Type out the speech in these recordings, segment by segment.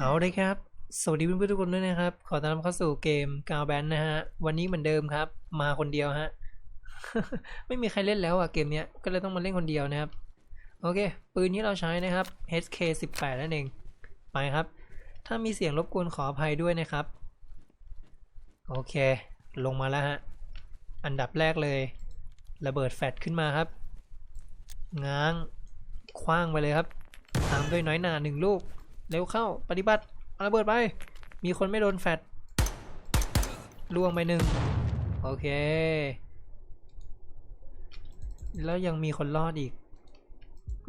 เอาเลยครับ สวัสดีเพื่อนๆทุกคนด้วยนะครับ ขอต้อนรับเข้าสู่เกมกาวแบนนะฮะ วันนี้เหมือนเดิมครับ มาคนเดียวฮะ ไม่มีใครเล่นแล้วอะเกมเนี้ย ก็เลยต้องมาเล่นคนเดียวนะครับ โอเค ปืนที่เราใช้นะครับ HK 18 นั่นเอง ไปครับ ถ้ามีเสียงรบกวนขออภัยด้วยนะครับ โอเค ลงมาแล้วฮะ อันดับแรกเลย ระเบิดแฟลชขึ้นมาครับ ง้าง คว้างไปเลยครับ ตามด้วยน้อยหนาหนึ่งลูก เร็วเข้าปฏิบัติเอาระเบิดไป มีคนไม่โดนแฟดล่วงไปหนึ่งโอเค แล้วยังมีคนรอดอีก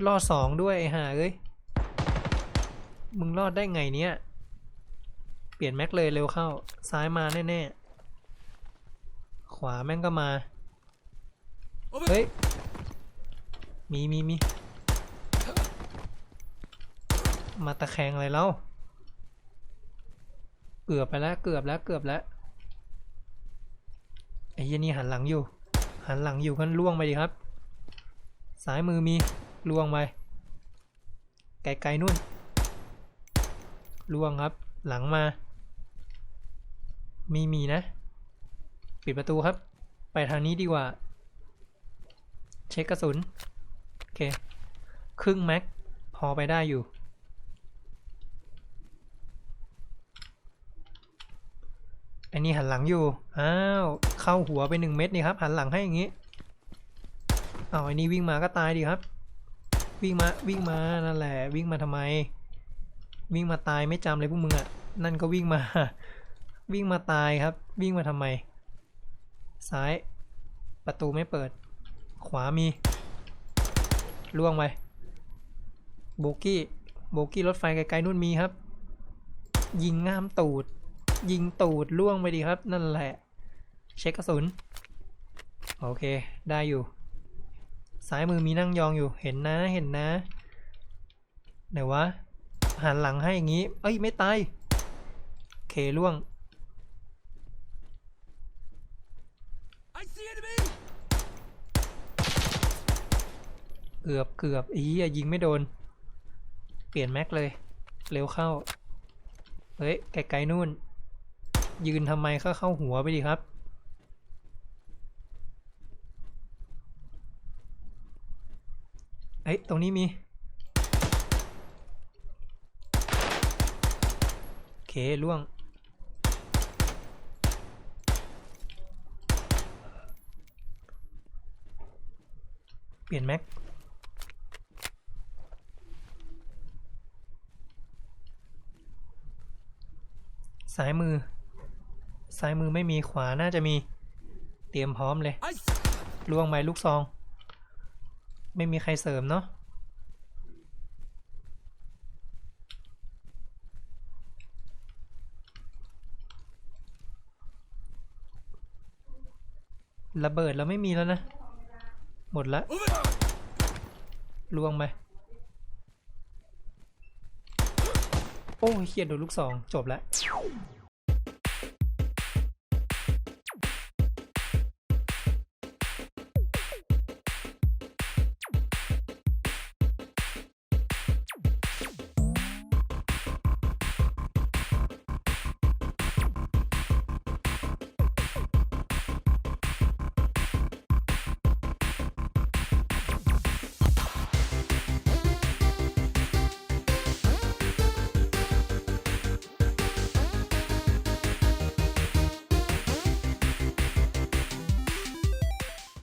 รอดสองด้วยไอ้ห่าเอ้ย มึงรอดได้ไงเนี้ย เปลี่ยนแม็กเลยเร็วเข้า ซ้ายมาแน่ๆ ขวาแม่งก็มา เฮ้ย มีมีมี มาตะแคงอะไรเล่าเกือบไปแล้ว เกือบแล้วเกือบแล้วไอ้เหี้ยนี่หันหลังอยู่ หันหลังอยู่กันล่วงไปดิครับซ้ายมือมีล่วงไป ไกลๆนู่นล่วงครับ หลังมา มีมีนะ ปิดประตูครับ ไปทางนี้ดีกว่า เช็คกระสุน โอเค ครึ่งแม็กพอไปได้อยู่ อันนี้หันหลังอยู่ อ้าว เข้าหัวไปหนึ่งเม็ดนี่ครับ หันหลังให้อย่างนี้เอาวอันนี้วิ่งมาก็ตายดีครับ วิ่งมา วิ่งมา นั่นแหละ วิ่งมาทำไม วิ่งมาตายไม่จำเลยพวกมึงอะนั่นก็วิ่งมา วิ่งมาตายครับ วิ่งมาทำไม ซ้าย ประตูไม่เปิด ขวามี ล่วงไป โบกี้ โบกี้รถไฟไกลๆนู่นมีครับ ยิงง่ามตูด ยิงตูดล่วงไปดีครับ นั่นแหละ เช็คกระสุน โอเค ได้อยู่ ซ้ายมือมีนั่งยองอยู่ เห็นนะ เห็นนะไหนวะ หันหลังให้อย่างนี้ เอ้ย ไม่ตายโอเคล่วง I see enemy! เกือบเกือบอีอะยิงไม่โดน เปลี่ยนแม็กเลย เร็วเข้า เฮ้ย ไกลๆนู่น ยืนทำไมเข้าเข้าหัวไปดิครับเอ้ยตรงนี้มี โอเคล่วง เปลี่ยนแม็กซ้ายมือ ซ้ายมือไม่มีขวาน่าจะมี เตรียมพร้อมเลย I s- ล่วงไปลูกซอง ไม่มีใครเสริมเนาะระเบิดแล้วไม่มีแล้วนะ หมดละ Move it! ล่วงไปโอ้ยเฮียโดนลูกซองจบแล้ว